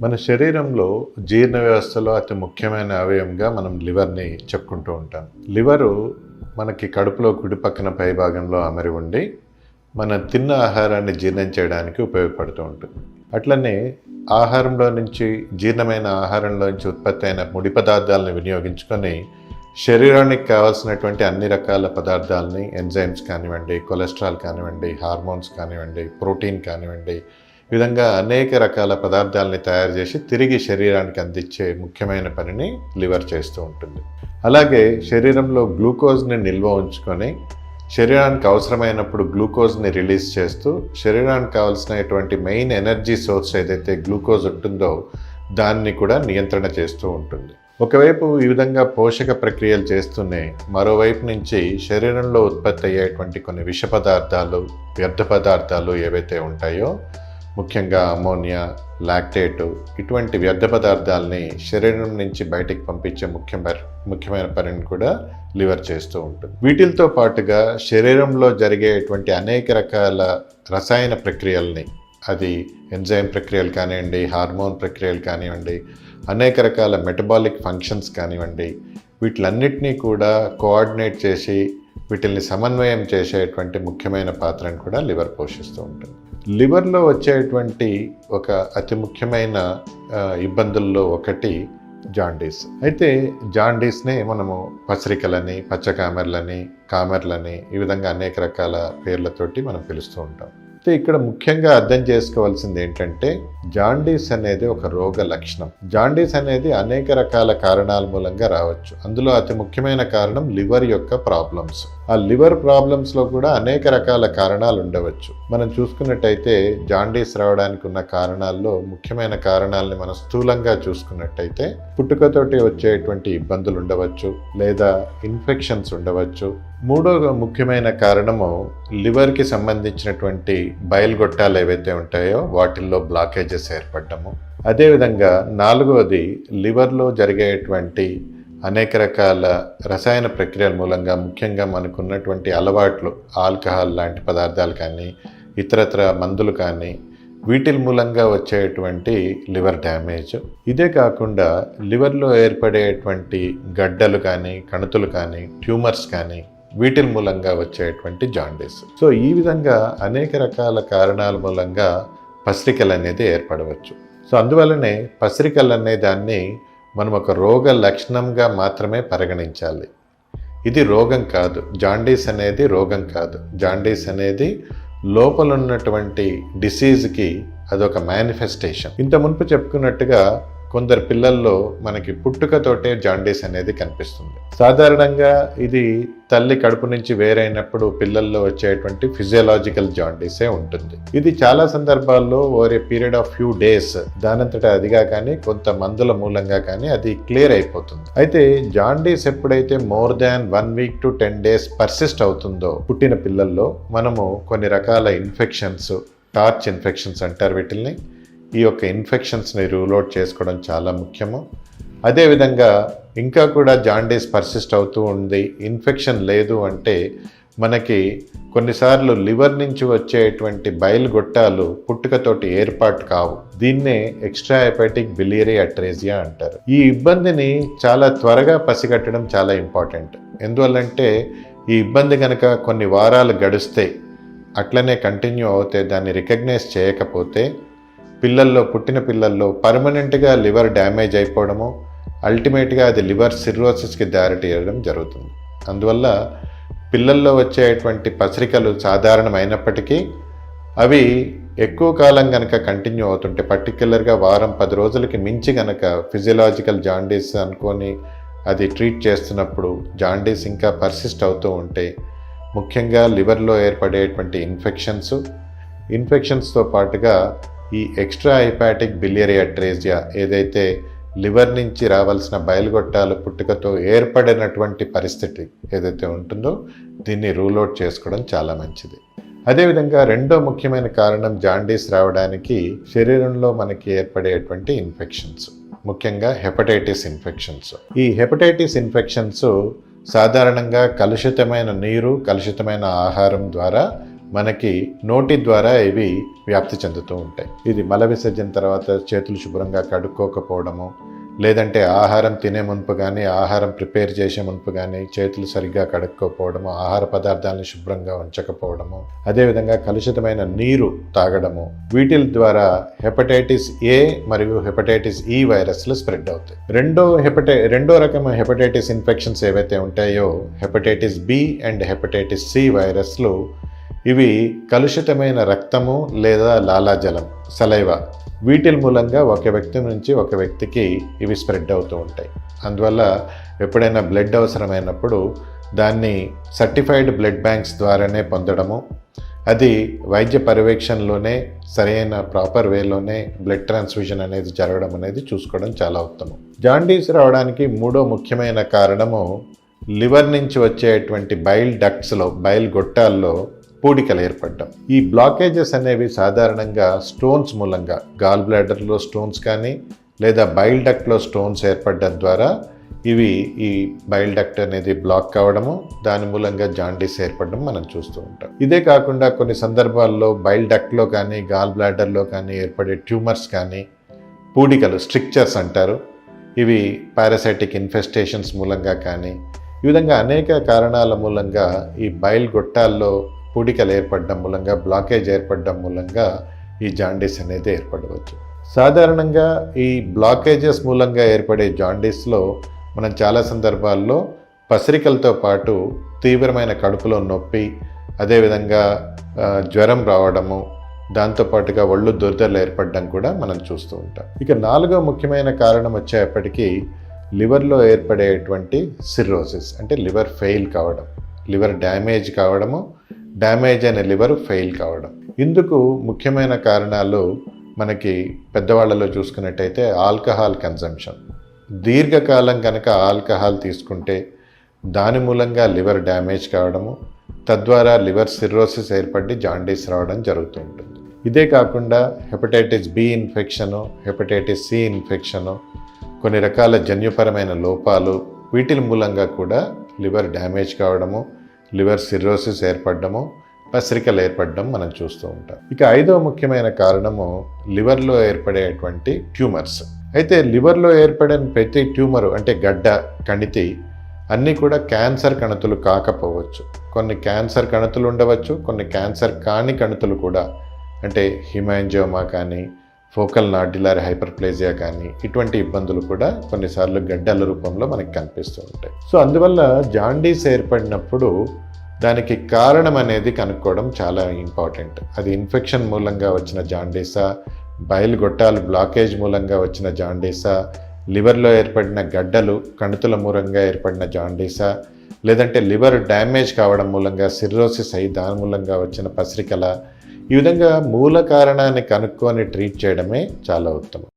మన శరీరంలో జీర్ణ వ్యవస్థలో అతి ముఖ్యమైన అవయవంగా మనం లివర్ని చెప్పుకుంటూ ఉంటాం. లివరు మనకి కడుపులో కుడి పక్కన పై భాగంలో అమరి ఉండి మన తిన్న ఆహారాన్ని జీర్ణం చేయడానికి ఉపయోగపడుతూ ఉంటుంది. అట్లనే ఆహారంలో నుంచి జీర్ణమైన ఆహారంలో నుంచి ఉత్పత్తి అయిన ముడి పదార్థాలను వినియోగించుకొని శరీరానికి కావాల్సినటువంటి అన్ని రకాల పదార్థాలని ఎంజైమ్స్ కానివ్వండి కొలెస్ట్రాల్ కానివ్వండి హార్మోన్స్ కానివ్వండి ప్రోటీన్ కానివ్వండి విధంగా అనేక రకాల పదార్థాలని తయారు చేసి తిరిగి శరీరానికి అందించే ముఖ్యమైన పనిని లివర్ చేస్తూ ఉంటుంది. అలాగే శరీరంలో గ్లూకోజ్ని నిల్వ ఉంచుకొని శరీరానికి అవసరమైనప్పుడు గ్లూకోజ్ని రిలీజ్ చేస్తూ శరీరానికి కావాల్సినటువంటి మెయిన్ ఎనర్జీ సోర్స్ ఏదైతే గ్లూకోజ్ ఉంటుందో దాన్ని కూడా నియంత్రణ చేస్తూ ఉంటుంది. ఒకవైపు ఈ విధంగా పోషక ప్రక్రియలు చేస్తూనే మరోవైపు నుంచి శరీరంలో ఉత్పత్తి అయ్యేటువంటి కొన్ని విష పదార్థాలు వ్యర్థ పదార్థాలు ఏవైతే ఉంటాయో ముఖ్యంగా అమోనియా లాక్టేటు ఇటువంటి వ్యర్థ పదార్థాలని శరీరం నుంచి బయటికి పంపించే ముఖ్య ముఖ్యమైన పనిని కూడా లివర్ చేస్తూ ఉంటుంది. వీటితో పాటుగా శరీరంలో జరిగేటువంటి అనేక రకాల రసాయన ప్రక్రియల్ని అది ఎంజైమ్ ప్రక్రియలు కానివ్వండి హార్మోన్ ప్రక్రియలు కానివ్వండి అనేక రకాల మెటబాలిక్ ఫంక్షన్స్ కానివ్వండి వీటిలన్నిటినీ కూడా కోఆర్డినేట్ చేసి వీటిల్ని సమన్వయం చేసేటువంటి ముఖ్యమైన పాత్రను కూడా లివర్ పోషిస్తూ ఉంటుంది. లివర్లో వచ్చేటువంటి ఒక అతి ముఖ్యమైన ఇబ్బందుల్లో ఒకటి జాండీస్. అయితే జాండీస్నే మనము పసరికలని పచ్చకామెర్లని కామెర్లని ఈ విధంగా అనేక రకాల పేర్లతోటి మనం పిలుస్తూ ఉంటాం. అయితే ఇక్కడ ముఖ్యంగా అర్థం చేసుకోవాల్సింది ఏంటంటే జాండీస్ అనేది ఒక రోగ లక్షణం. జాండీస్ అనేది అనేక రకాల కారణాల మూలంగా రావచ్చు. అందులో అతి ముఖ్యమైన కారణం లివర్ యొక్క ప్రాబ్లమ్స్. ఆ లివర్ ప్రాబ్లమ్స్లో కూడా అనేక రకాల కారణాలు ఉండవచ్చు. మనం చూసుకున్నట్టయితే జాండీస్ రావడానికి ఉన్న కారణాల్లో ముఖ్యమైన కారణాలని మనం స్థూలంగా చూసుకున్నట్టయితే పుట్టుకతోటి వచ్చేటువంటి ఇబ్బందులు ఉండవచ్చు లేదా ఇన్ఫెక్షన్స్ ఉండవచ్చు. మూడో ముఖ్యమైన కారణము లివర్కి సంబంధించినటువంటి బయలు గొట్టాలు ఏవైతే ఉంటాయో వాటిల్లో బ్లాకేజెస్ ఏర్పడటము అదేవిధంగా నాలుగవది లివర్లో జరిగేటువంటి అనేక రకాల రసాయన ప్రక్రియల మూలంగా ముఖ్యంగా మనకున్నటువంటి అలవాట్లు ఆల్కహాల్ లాంటి పదార్థాలు కానీ ఇతరత్ర మందులు కానీ వీటి మూలంగా వచ్చేటువంటి లివర్ డ్యామేజ్. ఇదే కాకుండా లివర్లో ఏర్పడేటువంటి గడ్డలు కానీ కణుతులు కానీ ట్యూమర్స్ కానీ వీటి మూలంగా వచ్చేటువంటి జాండీస్. సో ఈ విధంగా అనేక రకాల కారణాల మూలంగా పసిరికలు అనేది ఏర్పడవచ్చు. సో అందువల్లనే పసిరికలు అనే దాన్ని మనం ఒక రోగ లక్షణంగా మాత్రమే పరిగణించాలి. ఇది రోగం కాదు. జాండీస్ అనేది రోగం కాదు. జాండీస్ అనేది లోపల ఉన్నటువంటి డిసీజ్కి అదొక మేనిఫెస్టేషన్. ఇంత మునుపు చెప్పుకున్నట్టుగా కొందరు పిల్లల్లో మనకి పుట్టుకతోటే జాండీస్ అనేది కనిపిస్తుంది. సాధారణంగా ఇది తల్లి కడుపు నుంచి వేరైనప్పుడు పిల్లల్లో వచ్చేటువంటి ఫిజియలాజికల్ జాండీసే ఉంటుంది. ఇది చాలా సందర్భాల్లో over period of few days దానంతటా అదిగా కానీ కొంత మందుల మూలంగా కానీ అది క్లియర్ అయిపోతుంది. అయితే జాండీస్ ఎప్పుడైతే more than one week to ten days persist అవుతుందో పుట్టిన పిల్లల్లో మనము కొన్ని రకాల ఇన్ఫెక్షన్స్ టార్చ్ ఇన్ఫెక్షన్స్ అంటారు వీటిల్ని. ఈ యొక్క ఇన్ఫెక్షన్స్ని రూల్ అవుట్ చేసుకోవడం చాలా ముఖ్యము. అదేవిధంగా ఇంకా కూడా జాండీస్ పర్సిస్ట్ అవుతూ ఉంది. ఇన్ఫెక్షన్ లేదు అంటే మనకి కొన్నిసార్లు లివర్ నుంచి వచ్చేటువంటి బయలుగొట్టాలు పుట్టుకతోటి ఏర్పాటు కావు. దీన్నే ఎక్స్ట్రా హెపాటిక్ బిలియరీ అట్రేజియా అంటారు. ఈ ఇబ్బందిని చాలా త్వరగా పసిగట్టడం చాలా ఇంపార్టెంట్. ఎందువల్లంటే ఈ ఇబ్బంది కనుక కొన్ని వారాలు గడిస్తే అట్లనే కంటిన్యూ అవుతే దాన్ని రికగ్నైజ్ చేయకపోతే పిల్లల్లో పుట్టిన పిల్లల్లో పర్మనెంట్గా లివర్ డ్యామేజ్ అయిపోవడము అల్టిమేట్గా అది లివర్ సిర్రోసిస్కి దారితీయడం జరుగుతుంది. అందువల్ల పిల్లల్లో వచ్చేటువంటి పసరికలు సాధారణమైనప్పటికీ అవి ఎక్కువ కాలం కనుక కంటిన్యూ అవుతుంటే పర్టిక్యులర్గా వారం పది రోజులకి మించి కనుక ఫిజియలాజికల్ జాండీస్ అనుకొని అది ట్రీట్ చేస్తున్నప్పుడు జాండీస్ ఇంకా పర్సిస్ట్ అవుతూ ఉంటే ముఖ్యంగా లివర్లో ఏర్పడేటువంటి ఇన్ఫెక్షన్స్ ఇన్ఫెక్షన్స్తో పాటుగా ఈ ఎక్స్ట్రా హెపాటిక్ బిలియరీ అట్రేజియా ఏదైతే లివర్ నుంచి రావాల్సిన బయలుగొట్టాలు పుట్టుకతో ఏర్పడినటువంటి పరిస్థితి ఏదైతే ఉంటుందో దీన్ని రూల్ అవుట్ చేసుకోవడం చాలా మంచిది. అదేవిధంగా రెండో ముఖ్యమైన కారణం జాండీస్ రావడానికి శరీరంలో మనకి ఏర్పడేటువంటి ఇన్ఫెక్షన్స్ ముఖ్యంగా హెపటైటిస్ ఇన్ఫెక్షన్స్. ఈ హెపటైటిస్ ఇన్ఫెక్షన్స్ సాధారణంగా కలుషితమైన నీరు కలుషితమైన ఆహారం ద్వారా మనకి నోటి ద్వారా ఇవి వ్యాప్తి చెందుతూ ఉంటాయి. ఇది మల విసర్జన తర్వాత చేతులు శుభ్రంగా కడుక్కోకపోవడము లేదంటే ఆహారం తినే మునుపు కానీ ఆహారం ప్రిపేర్ చేసే మునుపు కానీ చేతులు సరిగ్గా కడుక్కోపోవడము ఆహార పదార్థాలను శుభ్రంగా ఉంచకపోవడము అదేవిధంగా కలుషితమైన నీరు తాగడము వీటి ద్వారా హెపటైటిస్ ఏ మరియు హెపటైటిస్ ఈ వైరస్లు స్ప్రెడ్ అవుతాయి. రెండో హెపటై రెండో రకం హెపటైటిస్ ఇన్ఫెక్షన్స్ ఏవైతే ఉంటాయో hepatitis B and hepatitis C వైరస్లు ఇవి కలుషితమైన రక్తము లేదా లాలాజలం సలైవ. వీటి మూలంగా ఒక వ్యక్తి నుంచి ఒక వ్యక్తికి ఇవి స్ప్రెడ్ అవుతూ ఉంటాయి. అందువల్ల ఎప్పుడైనా బ్లడ్ అవసరమైనప్పుడు దాన్ని సర్టిఫైడ్ బ్లడ్ బ్యాంక్స్ ద్వారానే పొందడము అది వైద్య పర్యవేక్షణలోనే సరైన ప్రాపర్ వేలోనే బ్లడ్ ట్రాన్స్ఫ్యూజన్ అనేది జరగడం అనేది చూసుకోవడం చాలా ఉత్తమం. జాండీస్ రావడానికి మూడో ముఖ్యమైన కారణము లివర్ నుంచి వచ్చేటువంటి బైల్ డక్ట్స్లో బైల్ గొట్టాల్లో పూడికలు ఏర్పడడం. ఈ బ్లాకేజెస్ అనేవి సాధారణంగా స్టోన్స్ మూలంగా గాల్ బ్లాడర్లో స్టోన్స్ కానీ లేదా బైల్ డక్ట్లో స్టోన్స్ ఏర్పడడం ద్వారా ఇవి ఈ బైల్ డక్ట్ అనేది బ్లాక్ కావడము దాని మూలంగా జాండీస్ ఏర్పడడం మనం చూస్తూ ఉంటాం. ఇదే కాకుండా కొన్ని సందర్భాల్లో బైల్ డక్ట్లో కానీ గాల్ బ్లాడర్లో కానీ ఏర్పడే ట్యూమర్స్ కానీ పూడికలు స్ట్రిక్చర్స్ అంటారు. ఇవి పారాసైటిక్ ఇన్ఫెస్టేషన్స్ మూలంగా కానీ ఈ విధంగా అనేక కారణాల మూలంగా ఈ బైల్ గొట్టాల్లో పూడికలు ఏర్పడడం మూలంగా బ్లాకేజ్ ఏర్పడడం మూలంగా ఈ జాండీస్ అనేది ఏర్పడవచ్చు. సాధారణంగా ఈ బ్లాకేజెస్ మూలంగా ఏర్పడే జాండీస్లో మనం చాలా సందర్భాల్లో పసిరికలతో పాటు తీవ్రమైన కడుపులో నొప్పి అదేవిధంగా జ్వరం రావడము దాంతోపాటుగా ఒళ్ళు దురదలు ఏర్పడడం కూడా మనం చూస్తూ ఉంటాం. ఇక నాలుగో ముఖ్యమైన కారణం వచ్చేప్పటికీ లివర్లో ఏర్పడేటువంటి సిర్రోసిస్ అంటే లివర్ ఫెయిల్ కావడం లివర్ డ్యామేజ్ కావడము డ్యామేజ్ అయిన లివర్ ఫెయిల్ కావడం. ఇందుకు ముఖ్యమైన కారణాలు మనకి పెద్దవాళ్ళలో చూసుకున్నట్టయితే ఆల్కహాల్ కన్సంప్షన్. దీర్ఘకాలం కనుక ఆల్కహాల్ తీసుకుంటే దాని మూలంగా లివర్ డ్యామేజ్ కావడము తద్వారా లివర్ సిర్రోసిస్ ఏర్పడి జాండీస్ రావడం జరుగుతూ ఉంటుంది. ఇదే కాకుండా hepatitis B infection hepatitis C infection కొన్ని రకాల జన్యుపరమైన లోపాలు వీటి మూలంగా కూడా లివర్ డ్యామేజ్ కావడము లివర్ సిర్రోసిస్ ఏర్పడడము పసిరికలు ఏర్పడడం మనం చూస్తూ ఉంటాం. ఇక ఐదో ముఖ్యమైన కారణము లివర్లో ఏర్పడేటువంటి ట్యూమర్స్. అయితే లివర్లో ఏర్పడిన ప్రతి ట్యూమర్ అంటే గడ్డ కణితి అన్నీ కూడా క్యాన్సర్ కణతులు కాకపోవచ్చు. కొన్ని క్యాన్సర్ కణతులు ఉండవచ్చు కొన్ని క్యాన్సర్ కాని కణతులు కూడా అంటే హిమాంజోమా కానీ ఫోకల్ నాడ్యులర్ హైపర్ప్లేజియా కానీ ఇటువంటి ఇబ్బందులు కూడా కొన్నిసార్లు గడ్డల రూపంలో మనకి కనిపిస్తూ ఉంటాయి. సో అందువల్ల జాండీస్ ఏర్పడినప్పుడు దానికి కారణం అనేది కనుక్కోవడం చాలా ఇంపార్టెంట్. అది ఇన్ఫెక్షన్ మూలంగా వచ్చిన జాండీసా బయలు గొట్టాలు బ్లాకేజ్ మూలంగా వచ్చిన జాండీసా లివర్లో ఏర్పడిన గడ్డలు కణుతుల మూలంగా ఏర్పడిన జాండీసా లేదంటే లివర్ డ్యామేజ్ కావడం మూలంగా సిర్రోసిస్ అయి దాని మూలంగా వచ్చిన పసిరికల ఈ విధంగా మూల కారణాన్ని కనుక్కొని ట్రీట్ చేయడమే చాలా ఉత్తమం.